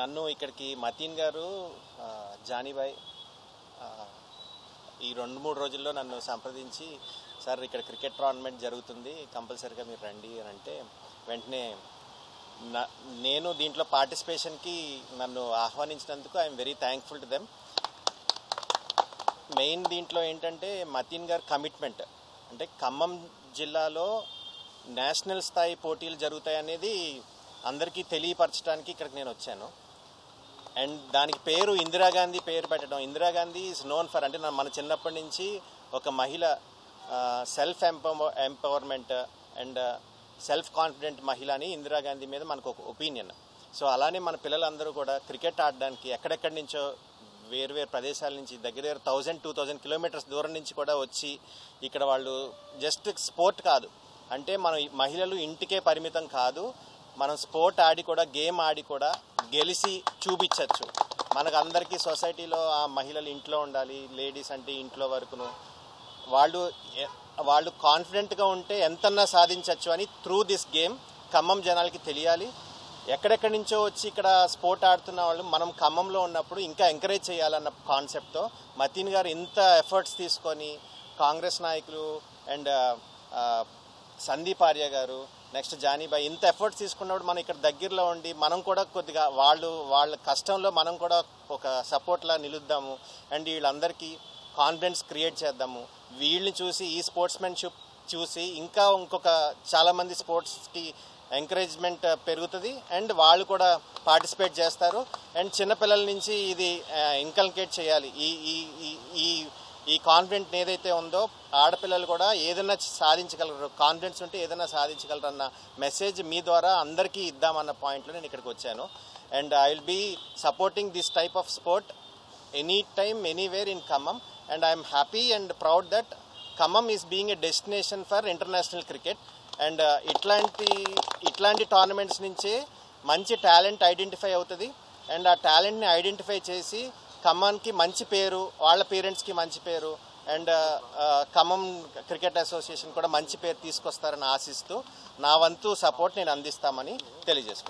నన్ను ఇక్కడికి మతీన్ గారు జానీబాయ్ ఈ రెండు మూడు రోజుల్లో నన్ను సంప్రదించి సార్ ఇక్కడ క్రికెట్ టోర్నమెంట్ జరుగుతుంది కంపల్సరీగా మీరు రండి అని అంటే వెంటనే నా నేను దీంట్లో పార్టిసిపేషన్కి నన్ను ఆహ్వానించినందుకు I'm very thankful to them. Main దీంట్లో ఏంటంటే మతీన్ గారి కమిట్మెంట్. అంటే ఖమ్మం జిల్లాలో నేషనల్ స్థాయి పోటీలు జరుగుతాయనేది అందరికీ తెలియపరచడానికి ఇక్కడికి నేను వచ్చాను. అండ్ దానికి పేరు ఇందిరాగాంధీ పేరు పెట్టడం. ఇందిరాగాంధీ ఈజ్ నోన్ ఫర్ అంటే మన చిన్నప్పటి నుంచి ఒక మహిళ self empower empowerment and self confident మహిళ అని ఇందిరాగాంధీ మీద మనకు ఒక ఒపీనియన్ సో అలానే మన పిల్లలందరూ కూడా క్రికెట్ ఆడడానికి ఎక్కడెక్కడి నుంచో వేరు వేరు ప్రదేశాల నుంచి దగ్గర దగ్గర థౌజండ్ టూ థౌజండ్ కిలోమీటర్స్ దూరం నుంచి కూడా వచ్చి ఇక్కడ వాళ్ళు జస్ట్ స్పోర్ట్ కాదు. అంటే మనం మహిళలు ఇంటికే పరిమితం కాదు మనం స్పోర్ట్ ఆడి కూడా గేమ్ ఆడి కూడా గెలిచి చూపించవచ్చు మనకు అందరికీ సొసైటీలో ఆ మహిళలు ఇంట్లో ఉండాలి లేడీస్ అంటే ఇంట్లో వరకును. వాళ్ళు వాళ్ళు కాన్ఫిడెంట్గా ఉంటే ఎంతన్నా సాధించవచ్చు అని త్రూ దిస్ గేమ్ ఖమ్మం జనాలకి తెలియాలి. ఎక్కడెక్కడి నుంచో వచ్చి ఇక్కడ స్పోర్ట్ ఆడుతున్న వాళ్ళు మనం ఖమ్మంలో ఉన్నప్పుడు ఇంకా ఎంకరేజ్ చేయాలన్న కాన్సెప్ట్తో మతీన్ గారు ఇంత ఎఫర్ట్స్ తీసుకొని కాంగ్రెస్ నాయకులు అండ్ సందీప్ ఆర్య గారు నెక్స్ట్ జానీబాయ్ ఇంత ఎఫర్ట్స్ తీసుకున్నప్పుడు మనం ఇక్కడ దగ్గరలో ఉండి మనం కూడా కొద్దిగా వాళ్ళు వాళ్ళ కష్టంలో మనం కూడా ఒక సపోర్ట్లా నిలుద్దాము. అండ్ వీళ్ళందరికీ కాన్ఫిడెన్స్ క్రియేట్ చేద్దాము. వీళ్ళని చూసి ఈ స్పోర్ట్స్మెన్షిప్ చూసి ఇంకా ఇంకొక చాలామంది స్పోర్ట్స్కి ఎంకరేజ్మెంట్ పెరుగుతుంది. అండ్ వాళ్ళు కూడా పార్టిసిపేట్ చేస్తారు. అండ్ చిన్నపిల్లల నుంచి ఇది ఇంకల్కేట్ చేయాలి. ఈ ఈ ఈ ఈ ఈ కాన్ఫిడెంట్ ఏదైతే ఉందో ఆడపిల్లలు కూడా ఏదైనా సాధించగలరు. కాన్ఫిడెన్స్ ఉంటే ఏదైనా సాధించగలరు అన్న మెసేజ్ మీ ద్వారా అందరికీ ఇద్దామన్న పాయింట్లో నేను ఇక్కడికి వచ్చాను. And I will be supporting this type of sport any time anywhere in Khammam and I'm happy and proud that Khammam is being a destination for international cricket and ఇట్లాంటి ఇట్లాంటి టోర్నమెంట్స్ నుంచే మంచి టాలెంట్ ఐడెంటిఫై అవుతుంది. And ఆ టాలెంట్ని identify చేసి ఖమ్మానికి మంచి పేరు వాళ్ళ పేరెంట్స్కి మంచి పేరు అండ్ ఖమ్మం క్రికెట్ అసోసియేషన్ కూడా మంచి పేరు తీసుకొస్తారని ఆశిస్తూ నా వంతు సపోర్ట్ నేను అందిస్తామని తెలియజేసుకుంటాను